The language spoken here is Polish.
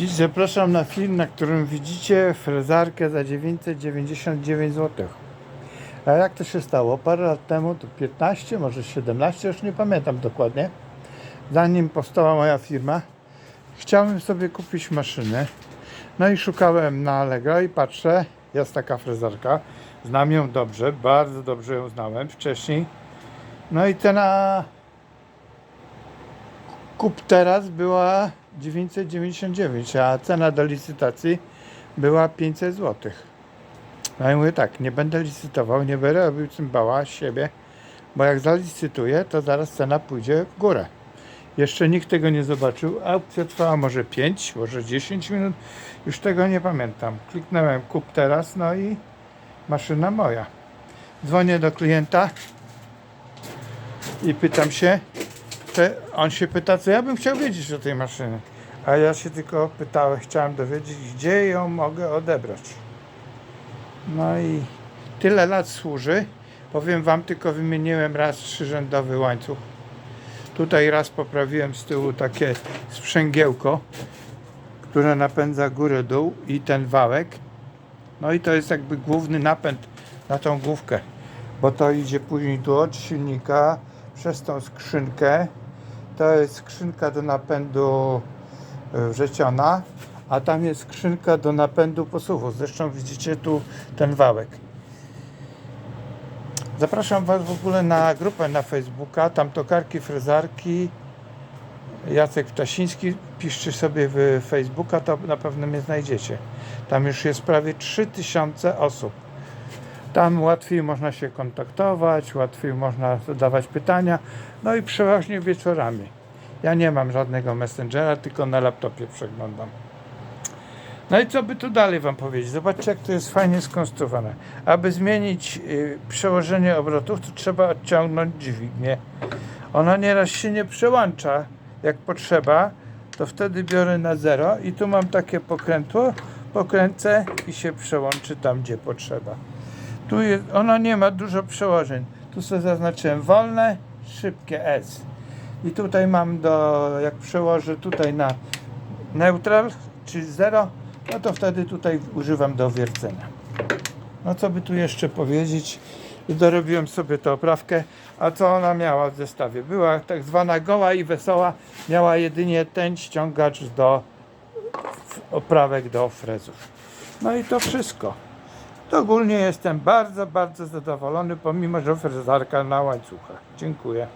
Dziś zapraszam na film, na którym widzicie frezarkę za 999 zł. A jak to się stało? Parę lat temu, to 15, może 17, już nie pamiętam dokładnie, zanim powstała moja firma, chciałem sobie kupić maszynę. No i szukałem na Allegro i patrzę, jest taka frezarka. Znam ją dobrze, bardzo dobrze ją znałem wcześniej. No i cena kup teraz była 999, a cena do licytacji była 500 zł. No i mówię tak, nie będę licytował, nie będę robił cymbała z siebie, bo jak zalicytuję, to zaraz cena pójdzie w górę. Jeszcze nikt tego nie zobaczył. Aukcja trwała może 5, może 10 minut, już tego nie pamiętam. Kliknąłem kup teraz, no i maszyna moja. Dzwonię do klienta i pytam się, te, on się pyta, co ja bym chciał wiedzieć o tej maszynie. A ja się tylko pytałem, chciałem dowiedzieć, gdzie ją mogę odebrać. No i tyle lat służy. Powiem Wam, tylko wymieniłem raz trzyrzędowy łańcuch. Tutaj raz poprawiłem z tyłu takie sprzęgiełko, które napędza górę-dół i ten wałek. No i to jest jakby główny napęd na tą główkę, bo to idzie później tu od silnika przez tą skrzynkę. To jest skrzynka do napędu e, wrzeciona, a tam jest skrzynka do napędu posuwu. Zresztą widzicie tu ten wałek. Zapraszam Was w ogóle na grupę na Facebooka, tam tokarki, frezarki. Jacek Ptasiński, piszcie sobie w Facebooka, to na pewno mnie znajdziecie. Tam już jest prawie 3000 osób. Tam łatwiej można się kontaktować, łatwiej można zadawać pytania, no i przeważnie wieczorami. Ja nie mam żadnego messengera, tylko na laptopie przeglądam. No i co by tu dalej Wam powiedzieć? Zobaczcie, jak to jest fajnie skonstruowane. Aby zmienić y, przełożenie obrotów, to trzeba odciągnąć dźwignię. Ona nieraz się nie przełącza jak potrzeba, to wtedy biorę na zero i tu mam takie pokrętło, pokręcę i się przełączy tam, gdzie potrzeba. Tu jest, ono nie ma dużo przełożeń. Tu sobie zaznaczyłem wolne, szybkie S. I tutaj mam do, jak przełożę tutaj na neutral, czyli 0, no to wtedy tutaj używam do wiercenia. No co by tu jeszcze powiedzieć? Dorobiłem sobie tę oprawkę. A co ona miała w zestawie? Była tak zwana goła i wesoła. Miała jedynie ten ściągacz do oprawek do frezów. No i to wszystko. To ogólnie jestem bardzo, bardzo zadowolony, pomimo że frezarka na łańcuchach. Dziękuję.